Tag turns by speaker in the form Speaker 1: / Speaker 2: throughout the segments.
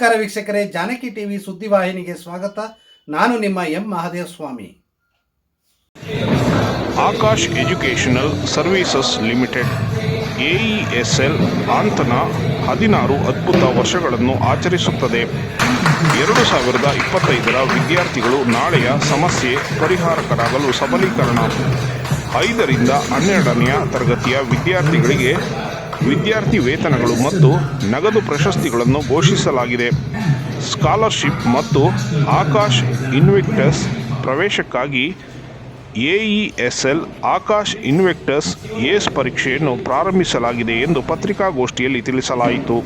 Speaker 1: ನಮಸ್ಕಾರ ವೀಕ್ಷಕರೇ, ಜಾನಕಿ ಟಿವಿ ಸುದ್ದಿವಾಹಿನಿಗೆ ಸ್ವಾಗತ. ನಾನು ನಿಮ್ಮ M Mahadeva Swamy
Speaker 2: Aakash educational services limited AESL ಆಂತನ ಹದಿನಾರು ಅದ್ಭುತ ವರ್ಷಗಳನ್ನು ಆಚರಿಸುತ್ತದೆ. ಎರಡು ಸಾವಿರದ ಇಪ್ಪತ್ತೈದರ ವಿದ್ಯಾರ್ಥಿಗಳು ನಾಳೆಯ ಸಮಸ್ಯೆ ಪರಿಹಾರಕರಾಗಲು ಸಬಲೀಕರಣ. ಐದರಿಂದ ಹನ್ನೆರಡನೆಯ ತರಗತಿಯ ವಿದ್ಯಾರ್ಥಿಗಳಿಗೆ ವಿದ್ಯಾರ್ಥಿ ವೇತನಗಳು ಮತ್ತು ನಗದು ಪ್ರಶಸ್ತಿಗಳನ್ನು ಘೋಷಿಸಲಾಗಿದೆ. ಸ್ಕಾಲರ್ಶಿಪ್ ಮತ್ತು ಆಕಾಶ್ ಇನ್ವೆಕ್ಟಸ್ ಪ್ರವೇಶಕ್ಕಾಗಿ ಎಇಎಸ್ಎಲ್ ಆಕಾಶ್ ಇನ್ವೆಕ್ಟಸ್ ಏಸ್ ಪರೀಕ್ಷೆಯನ್ನು ಪ್ರಾರಂಭಿಸಲಾಗಿದೆ ಎಂದು ಪತ್ರಿಕಾಗೋಷ್ಠಿಯಲ್ಲಿ ತಿಳಿಸಲಾಯಿತು.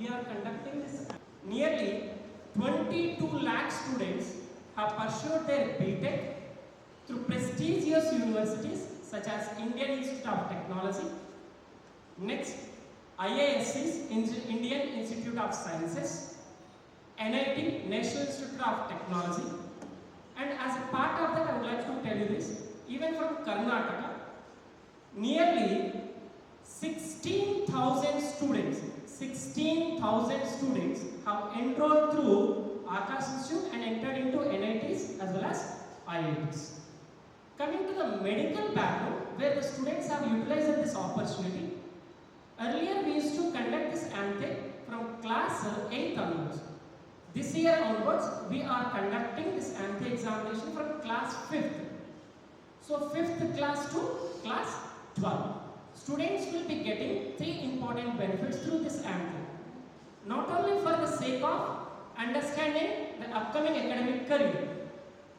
Speaker 3: We are conducting this. Nearly 22 lakh students have pursued their BTech through prestigious universities such as Indian Institute of Technology, next IISC's Indian Institute of Sciences, NIT National Institute of Technology, and as a part of that, I would like to tell you this, even from Karnataka, nearly 16,000 students, 16,000 students have enrolled through Akash Institute and entered into NITs as well as IITs. Coming to the medical background, where the students have utilized this opportunity, earlier we used to conduct this anthem from class 8 onwards. This year onwards, we are conducting this anthem examination from class 5th. So 5th class to class 12. Students will be getting three important benefits through this anthem. Not only for the sake of understanding the upcoming academic career,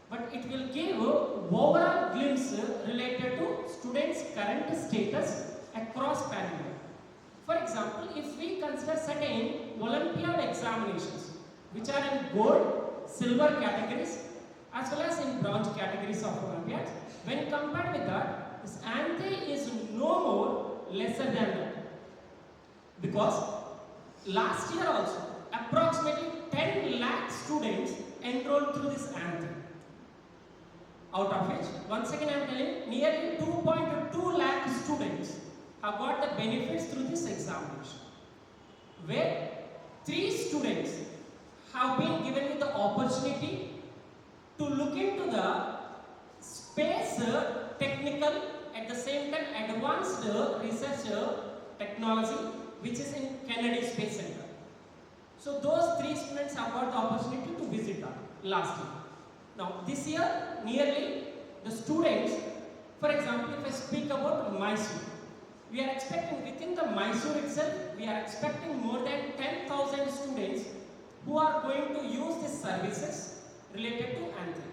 Speaker 3: but it will give overall glimpse related to students' current status across paradigm. For example, if we consider certain Olympiad examinations, which are in gold, silver categories, as well as in bronze categories of Olympiads, when compared with that, this ante is no more lesser than that. Because last year also, approximately 10 lakh students enrolled through this ante. Out of which, once again I am telling, nearly 2.2 lakh students have got the benefits through this examination. Where three students have been given the opportunity to look into the space technical at the same time advanced research technology which is in Kennedy Space Center. So those three students have got the opportunity to visit that last year. Now this year nearly the students, for example if I speak about Mysore, we are expecting within the Mysore itself, we are expecting more than 10,000 students who are going to use these services related to Anthem.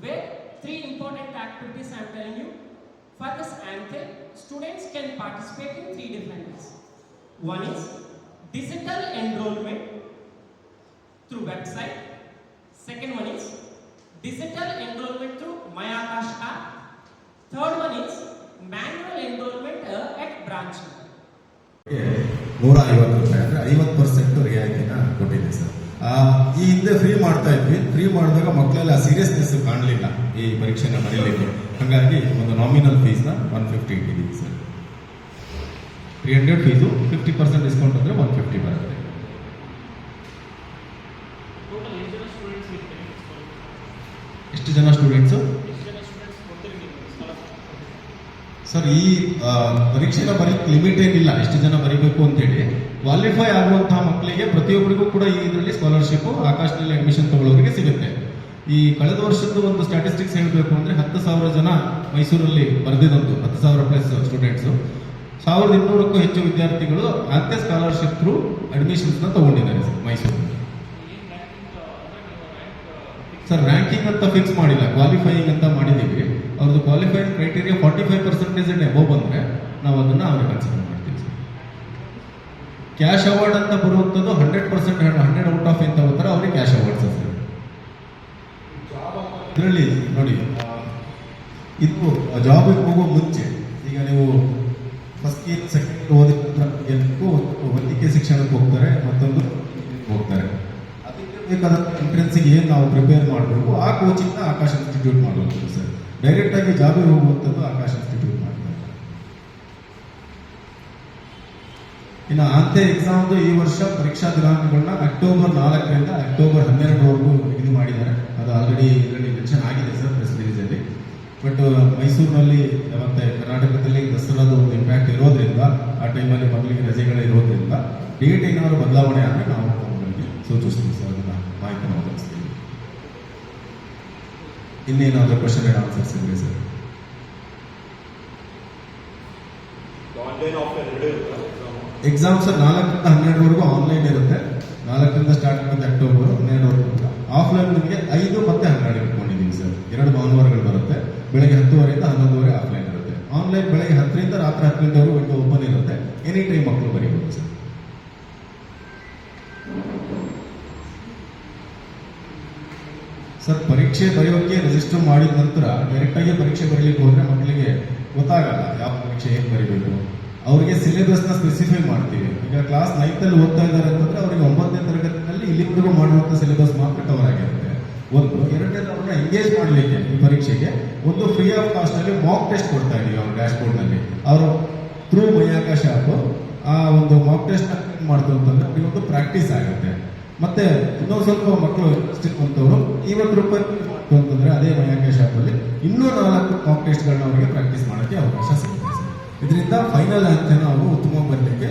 Speaker 3: Where three important activities I am telling you. For this Anthem, students can participate in three different ways. One is digital enrollment through website. Second one is digital enrollment through MyAkash app. Third one is manual enrollment uh, at branch.
Speaker 4: ನೂರ ಐವತ್ತು ರೂಪಾಯಿ ಅಂದರೆ ಐವತ್ತು percent ರಿಯಾಯಿತಿನ ಕೊಟ್ಟಿದೆ sir ಆ, ಈ ಹಿಂದೆ free ಮಾಡ್ತಾ ಇದ್ವಿ. ಫ್ರೀ ಮಾಡಿದಾಗ ಮಕ್ಕಳೆಲ್ಲ ಸೀರಿಯಸ್ನೆಸ್ ಕಾಣಲಿಲ್ಲ ಈ ಪರೀಕ್ಷೆನ ಬರೀಲಿಕ್ಕೆ ಹಾಗಾಗಿ ಒಂದು ನಾಮಿನಲ್ ಫೀಸ್ನ ಒನ್ ಫಿಫ್ಟಿ ಇಟ್ಟಿದ್ದೀವಿ sir. Three hundred fees fifty percent discount ಅಂದರೆ ಒನ್ ಫಿಫ್ಟಿ ಬರುತ್ತೆ.
Speaker 3: ಎಷ್ಟು ಜನ ಸ್ಟೂಡೆಂಟ್ಸ್ ಕೊಡ್ತೀರಿ ನೀವು ಸ್ಕಾಲರ್ಶಿಪ್
Speaker 4: ಸರ್, ಈ ಪರೀಕ್ಷೆನ ಬರೀಕ್ ಲಿಮಿಟ್ ಏನಿಲ್ಲ, ಎಷ್ಟು ಜನ ಬರೀಬೇಕು ಅಂತೇಳಿ. ಕ್ವಾಲಿಫೈ ಆಗುವಂತಹ ಮಕ್ಕಳಿಗೆ ಪ್ರತಿಯೊಬ್ಬರಿಗೂ ಕೂಡ ಈ ಇದರಲ್ಲಿ ಸ್ಕಾಲರ್ಶಿಪ್ ಆಕಾಶದಲ್ಲಿ ಅಡ್ಮಿಷನ್ ತಗೊಳ್ಳೋರಿಗೆ ಸಿಗುತ್ತೆ. ಈ ಕಳೆದ ವರ್ಷದ ಒಂದು ಸ್ಟ್ಯಾಟಿಸ್ಟಿಕ್ಸ್ ಹೇಳಬೇಕು ಅಂದ್ರೆ ಹತ್ತು ಸಾವಿರ ಜನ ಮೈಸೂರಲ್ಲಿ ಬರೆದಿದಂತು, ಹತ್ತು ಸಾವಿರ ಪ್ಲಸ್ ಸ್ಟೂಡೆಂಟ್ಸು ಸಾವಿರದ ಇನ್ನೂರಕ್ಕೂ ಹೆಚ್ಚು ವಿದ್ಯಾರ್ಥಿಗಳು ಅಂತ್ಯ ಸ್ಕಾಲರ್ಶಿಪ್ ಥ್ರೂ ಅಡ್ಮಿಷನ್ಸ್ನ ತಗೊಂಡಿದ್ದಾರೆ ಸರ್ ಮೈಸೂರಲ್ಲಿ ಸರ್ ರ್ಯಾಂಕಿಂಗ್ ಅಂತ ಫಿಕ್ಸ್ ಮಾಡಿಲ್ಲ ಕ್ವಾಲಿಫೈಯಿಂಗ್ ಅಂತ ಮಾಡಿದ್ದೀವಿ. ಅವ್ರದ್ದು qualified criteria forty five percentage above ಬಂದ್ರೆ ನಾವು ಅದನ್ನ ಅವ್ರಿಗೆ ಕನ್ಸಿಡರ್ ಮಾಡ್ತೀವಿ ಕ್ಯಾಶ್ ಅವಾರ್ಡ್ ಅಂತ ಬರುವಂಥದ್ದು hundred percent hundred out of ಎಂತ ಬರ್ತಾರೆ ಅವ್ರಿಗೆ ಕ್ಯಾಶ್ ಅವಾರ್ಡ್ಸ್ ಸರ್. ಇದರಲ್ಲಿ ನೋಡಿ ಇದು ಜಾಬಿಗೆ ಹೋಗೋ ಮುಂಚೆ ಈಗ ನೀವು ಫಸ್ಟ್ ಇಯರ್ ಸೆಕೆಂಡ್ ಎಲ್ಲಕ್ಕೂ ವೈದ್ಯಕೀಯ ಶಿಕ್ಷಣಕ್ಕೆ ಹೋಗ್ತಾರೆ, ಮತ್ತೊಂದು ಹೋಗ್ತಾರೆ. ಅದಕ್ಕೆ ಬೇಕಾದ ಎಂಟ್ರೆನ್ಸಿಗೆ ಏನು ನಾವು ಪ್ರಿಪೇರ್ ಮಾಡಬೇಕು, ಆ ಕೋಚಿಂಗ್ನ ಆಕಾಶ ಇನ್ಸ್ಟಿಟ್ಯೂಟ್ ಮಾಡಬೇಕು ಸರ್. ಡೈರೆಕ್ಟ್ ಆಗಿ ಜಾಬಿಗೆ ಹೋಗುವಂಥದ್ದು ಆಕಾಶ ಇನ್ಸ್ಟಿಟ್ಯೂಟ್ ಮಾಡ್ತಾರೆ ಇನ್ನು ಅಂತೆ ಎಕ್ಸಾಮ್ದು ಈ ವರ್ಷ ಪರೀಕ್ಷಾ ದಿನಾಂಕಗಳನ್ನ ಅಕ್ಟೋಬರ್ ನಾಲ್ಕರಿಂದ ಅಕ್ಟೋಬರ್ ಹನ್ನೆರಡರವರೆಗೂ ನಿಗದಿ ಮಾಡಿದ್ದಾರೆ ಅದು ಆಲ್ರೆಡಿ ಇದರಲ್ಲಿ ಮೆನ್ಷನ್ ಆಗಿದೆ ಸರ್ ಪ್ರೆಸ್ ರಿಲೀಸಲ್ಲಿ ಬಟ್ ಮೈಸೂರಿನಲ್ಲಿ ಮತ್ತೆ ಕರ್ನಾಟಕದಲ್ಲಿ ದಸರಾದ ಒಂದು ಇಂಪ್ಯಾಕ್ಟ್ ಇರೋದ್ರಿಂದ ಆ ಟೈಮಲ್ಲಿ ಮಕ್ಕಳಿಗೆ ರಜೆಗಳು ಇರೋದ್ರಿಂದ ಡೇಟ್ ಏನಾದರೂ ಬದಲಾವಣೆ ಆದರೆ ನಾವು ಸೂಚಿಸ್ತೀವಿ ಸರ್ ಅದನ್ನ ಮಾಹಿತಿ ನಾವು ಒದಗಿಸ್ತೀವಿ ಇನ್ನೇನಾದರೂ ಕ್ವಶನ್ ಆನ್ಸರ್ಸ್ ಇದ್ರೆ ಸರ್
Speaker 5: ಎಕ್ಸಾಮ್
Speaker 4: ಸರ್ ನಾಲ್ಕರಿಂದ ಹನ್ನೆರಡುವರೆಗೂ ಆನ್ಲೈನ್ ಇರುತ್ತೆ. ನಾಲ್ಕರಿಂದ ಸ್ಟಾರ್ಟ್ ಆಗುತ್ತೆ ಅಕ್ಟೋಬರ್ ಹನ್ನೆರಡುವರೆಗೂ ಆಫ್ಲೈನ್ ನಿಮಗೆ ಐದು ಮತ್ತೆ ಹನ್ನೆರಡು ಇಟ್ಕೊಂಡಿದ್ದೀನಿ ಸರ್ ಎರಡು ಭಾನುವಾರಗಳು ಬರುತ್ತೆ. ಬೆಳಗ್ಗೆ ಹತ್ತುವರೆಯಿಂದ ಹನ್ನೊಂದುವರೆ ಆಫ್ಲೈನ್ ಇರುತ್ತೆ. ಆನ್ಲೈನ್ ಬೆಳಗ್ಗೆ ಹತ್ತರಿಂದ ರಾತ್ರಿ ಹತ್ತರಿಂದವರೆಗೂ ವಿಂಡೋ ಓಪನ್ ಇರುತ್ತೆ. ಎನಿ ಟೈಮ್ ಮಕ್ಕಳು ಬರೀಬಹುದು ಸರ್ ಸರ್, ಪರೀಕ್ಷೆ ಬರೆಯೋಕೆ ರಿಜಿಸ್ಟರ್ ಮಾಡಿದ ನಂತರ ಡೈರೆಕ್ಟಾಗಿ ಪರೀಕ್ಷೆ ಬರೀಲಿಕ್ಕೆ ಹೋದ್ರೆ ಮಕ್ಕಳಿಗೆ ಗೊತ್ತಾಗಲ್ಲ ಯಾವ ಪರೀಕ್ಷೆ ಏನು ಬರೀಬೇಕು. ಅವರಿಗೆ ಸಿಲೆಬಸ್ನ ಸ್ಪೆಸಿಫೈ ಮಾಡ್ತೀವಿ. ಈಗ ಕ್ಲಾಸ್ ನೈನ್ತಲ್ಲಿ ಓದ್ತಾ ಇದ್ದಾರೆ ಅಂತಂದ್ರೆ ಅವರಿಗೆ ಒಂಬತ್ತನೇ ತರಗತಿನಲ್ಲಿ ಇಲ್ಲಿವರೆಗೂ ಮಾಡುವಂಥ ಸಿಲೆಬಸ್ ಮಾತ್ರ ಕವರ್ ಆಗಿರುತ್ತೆ. ಒಂದು ಎರಡನೇದು ಅವ್ರನ್ನ ಎಂಗೇಜ್ ಮಾಡಲಿಕ್ಕೆ ಈ ಪರೀಕ್ಷೆಗೆ ಒಂದು ಫ್ರೀ ಆಫ್ ಕಾಸ್ಟ್ ಅಲ್ಲಿ ಮಾಕ್ ಟೆಸ್ಟ್ ಕೊಡ್ತಾ ಇದೀವಿ ಅವ್ರ ಡ್ಯಾಶ್ ಬೋರ್ಡ್ನಲ್ಲಿ. ಅವರು ಥ್ರೂ ಮೈಯಾಕಾಶ ಆಪ್ ಆ ಒಂದು ಮಾಕ್ ಟೆಸ್ಟ್ ಮಾಡ್ತು ಅಂತಂದ್ರೆ ಅವ್ರಿಗೆ ಒಂದು ಪ್ರಾಕ್ಟೀಸ್ ಆಗುತ್ತೆ. ಮತ್ತೆ ಇನ್ನೊಂದು ಸ್ವಲ್ಪ ಮಕ್ಕಳು ಇರುವಂತವ್ರು ಐವತ್ತು ರೂಪಾಯಿ ಅಂತಂದ್ರೆ ಅದೇ ಮಯಾಕಾಶ ಆಪಲ್ಲಿ ಇನ್ನೂ ನಾಲ್ಕು ಮಾಕ್ ಟೆಸ್ಟ್ಗಳನ್ನ ಅವರಿಗೆ ಪ್ರಾಕ್ಟೀಸ್ ಮಾಡೋಕ್ಕೆ ಅವಕಾಶ ಸಿಗುತ್ತೆ. ಇದರಿಂದ ಫೈನಲ್ ಅಂತ್ಯನ ಅವರು ಉತ್ತಮ ಬರಲಿಕ್ಕೆ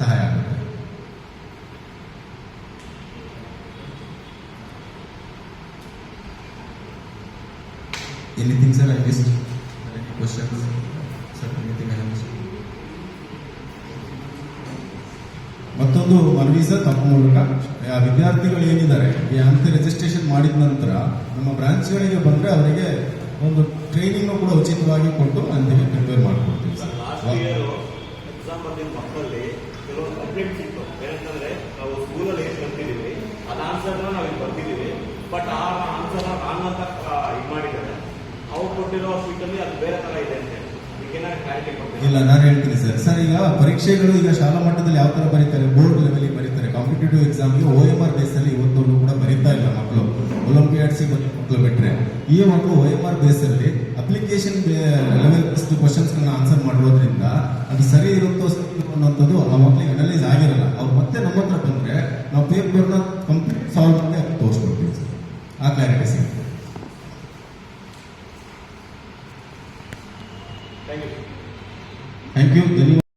Speaker 4: ಸಹಾಯ ಆಗುತ್ತೆ. Anything sir I list questions sir anything I missed ಮನವಿ ತಮ್ಮ ಮೂಲಕ ವಿದ್ಯಾರ್ಥಿಗಳು ಏನಿದ್ದಾರೆ, ಈ ಹಂತ ರಿಜಿಸ್ಟ್ರೇಷನ್ ಮಾಡಿದ ನಂತರ ನಮ್ಮ ಬ್ರಾಂಚ್ಗಳಿಗೆ ಬಂದ್ರೆ ಅವರಿಗೆ ಒಂದು ಟ್ರೈನಿಂಗ್ ಕೂಡ ಉಚಿತವಾಗಿ ಕೊಟ್ಟು ಅಂತ್ಯಕ್ಕೆ ಪ್ರಿಪೇರ್ ಮಾಡ್ಕೊಡ್ತೀವಿ
Speaker 5: ಸರ್. ಎಕ್ಸಾಮ್ ಬರ್ದಿದ್ದ ಮಕ್ಕಳಲ್ಲಿ ಕೆಲವೊಂದು ಕಂಪ್ಲೇಂಟ್ ಸಿಕ್ತು ಏನಂತಂದ್ರೆ ನಾವು ಸ್ಕೂಲಲ್ಲಿ ಏನು ಕಲ್ತಿದ್ದೀವಿ, ಅದ ಆನ್ಸರ್ನ ನಾವು ಇಲ್ಲಿ ಬರ್ತಿದ್ದೀವಿ ಬಟ್ ಆ ಆನ್ಸರ್ ರಾಂಗ್ ಅಂತ ಇದು ಮಾಡಿದ್ದಾರೆ. ಅವ್ರು ಕೊಟ್ಟಿರೋ ಸ್ವೀಟಲ್ಲಿ ಅದು ಬೇರೆ ತರ ಇದೆ ಅಂತ
Speaker 4: ಇಲ್ಲ, ನಾನು ಹೇಳ್ತೀನಿ ಸರ್. ಸರ್, ಈಗ ಪರೀಕ್ಷೆಗಳು ಈಗ ಶಾಲಾ ಮಟ್ಟದಲ್ಲಿ ಯಾವ ತರ ಬರೀತಾರೆ? ಬೋರ್ಡ್ ಲೆವೆಲ್ ಬರೀತಾರೆ. ಕಾಂಪಿಟೇಟಿವ್ ಎಕ್ಸಾಮ್ಗೆ ಓ ಎಂ ಆರ್ ಬೇಸ್ ಅಲ್ಲಿ ಇವತ್ತವರೆಗೂ ಕೂಡ ಬರೀತಾ ಇಲ್ಲ ಮಕ್ಕಳು ಒಲಿಂಪಿಯಾಡ್ಸ್ ಮಕ್ಕಳು ಬಿಟ್ಟರೆ ಈ ಮಕ್ಕಳು ಓ ಎಂ ಆರ್ ಬೇಸ್ ಅಲ್ಲಿ ಅಪ್ಲಿಕೇಶನ್ ಲೆವೆಲ್ ಕ್ವಶನ್ಸ್ ಗಳನ್ನ ಆನ್ಸರ್ ಮಾಡೋದ್ರಿಂದ ಅದು ಸರಿ ಇರುತ್ತೋ ಅನ್ನೋಂಥದ್ದು ಆ ಮಕ್ಕಳಿಗೆ ಅನಲೈಸ್ ಆಗಿರಲ್ಲ. ಅವ್ರು ಮತ್ತೆ ನಮ್ಮ ಹತ್ರ ಬಂದ್ರೆ ನಾವು ಪೇಪರ್ನ